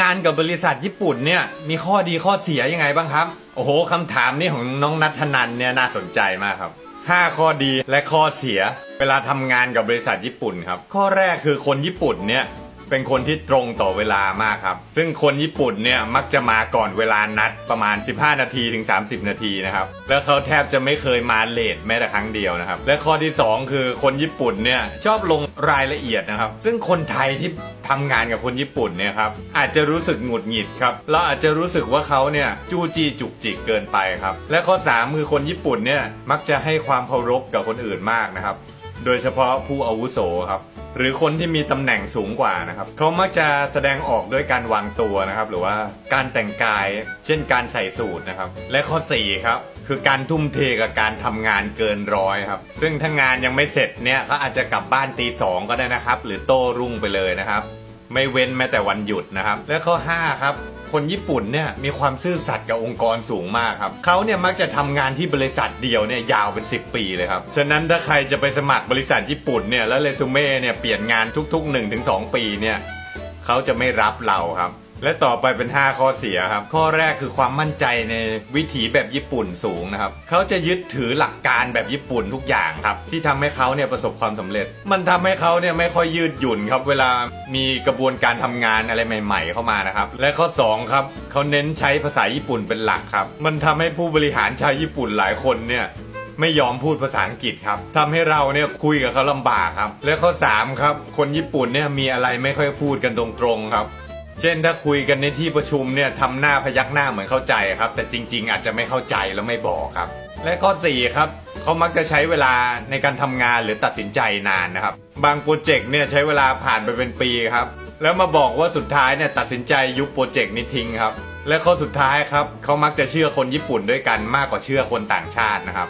งานกับบริษัทญี่ปุ่นเนี่ยมีข้อดีข้อเสียยังไงบ้างครับ โอ้โหคำถามนี้ของน้องนัทนันเนี่ยน่าสนใจมากครับ 5 ข้อดีและข้อเสีย เวลาทำงานกับบริษัทญี่ปุ่นครับ ข้อแรกคือคนญี่ปุ่นเนี่ย เป็นคนที่ตรงต่อเวลามากครับ ซึ่งคนญี่ปุ่นเนี่ยมักจะมาก่อนเวลานัดประมาณ 15 นาทีถึง 30 นาทีนะครับ แล้วเขาแทบจะไม่เคยมาเลทแม้แต่ครั้งเดียวนะครับ และข้อที่ 2 คือคนญี่ปุ่นเนี่ยชอบลงรายละเอียดนะครับ ซึ่งคนไทยที่ทำงานกับคนญี่ปุ่นเนี่ยครับอาจจะรู้สึกหงุดหงิดครับเราอาจจะรู้สึกว่าเขาเนี่ยจู้จี้จุกจิกเกินไปครับ และข้อ3คือคนญี่ปุ่นเนี่ยมักจะให้ความเคารพกับคนอื่นมากนะครับ โดยเฉพาะผู้อาวุโสครับ หรือคนที่มีตำแหน่งสูงกว่านะครับเขามักจะแสดงออกด้วยการวางตัวนะครับ หรือว่าการแต่งกาย เช่นการใส่สูทนะครับ และข้อ4ครับคือการทุ่มเทกับการทำงานเกินร้อยครับ ซึ่งถ้างานยังไม่เสร็จเนี่ยเขาอาจจะกลับบ้านตีสองก็ได้นะครับ หรือโต้รุ่งไปเลยนะครับ ไม่เว้นแม้แต่วันหยุดนะครับ และข้อ 5 ครับ คนญี่ปุ่นเนี่ยมีความซื่อสัตย์กับองค์กรสูงมากครับเขาเนี่ยมักจะทำงานที่บริษัทเดียวเนี่ยยาวเป็น 10 ปีเลยครับ ฉะนั้นถ้าใครจะไปสมัครบริษัทญี่ปุ่นเนี่ยแล้วเรซูเม่เนี่ยเปลี่ยนงานทุกๆ 1-2 ปีเนี่ยเขาจะไม่รับเราครับ และต่อไปเป็น 5 ข้อเสียครับ ข้อแรกคือความมั่นใจในวิถีแบบญี่ปุ่นสูงนะครับเขาจะยึดถือหลักการแบบญี่ปุ่นทุกอย่างครับ ที่ทำให้เขาเนี่ยประสบความสำเร็จ มันทำให้เขาเนี่ยไม่ค่อยยืดหยุ่นครับ เวลามีกระบวนการทำงานอะไรใหม่ ๆ เข้ามานะครับ และข้อ 2 ครับเขาเน้นใช้ภาษาญี่ปุ่นเป็นหลักครับ มันทำให้ผู้บริหารชาวญี่ปุ่นหลายคนเนี่ยไม่ยอมพูดภาษาอังกฤษครับทำให้เราเนี่ยคุยกับเขาลำบากครับ และข้อ 3 ครับ คนญี่ปุ่นเนี่ยมีอะไรไม่ค่อยพูดกันตรงๆครับ เช่นถ้าคุยกันในที่ประชุมเนี่ยทำหน้าพยักหน้าเหมือนเข้าใจครับ แต่จริง ๆ อาจจะไม่เข้าใจแล้วไม่บอกครับ และข้อ 4 ครับเขามักจะใช้เวลาในการทำงานหรือตัดสินใจนานนะครับ บางโปรเจกต์เนี่ยใช้เวลาผ่านไปเป็นปีครับ แล้วมาบอกว่าสุดท้ายเนี่ยตัดสินใจยุบโปรเจกต์นี้ทิ้งครับ และข้อสุดท้ายครับเขามักจะเชื่อคนญี่ปุ่นด้วยกันมากกว่าเชื่อคนต่างชาตินะครับ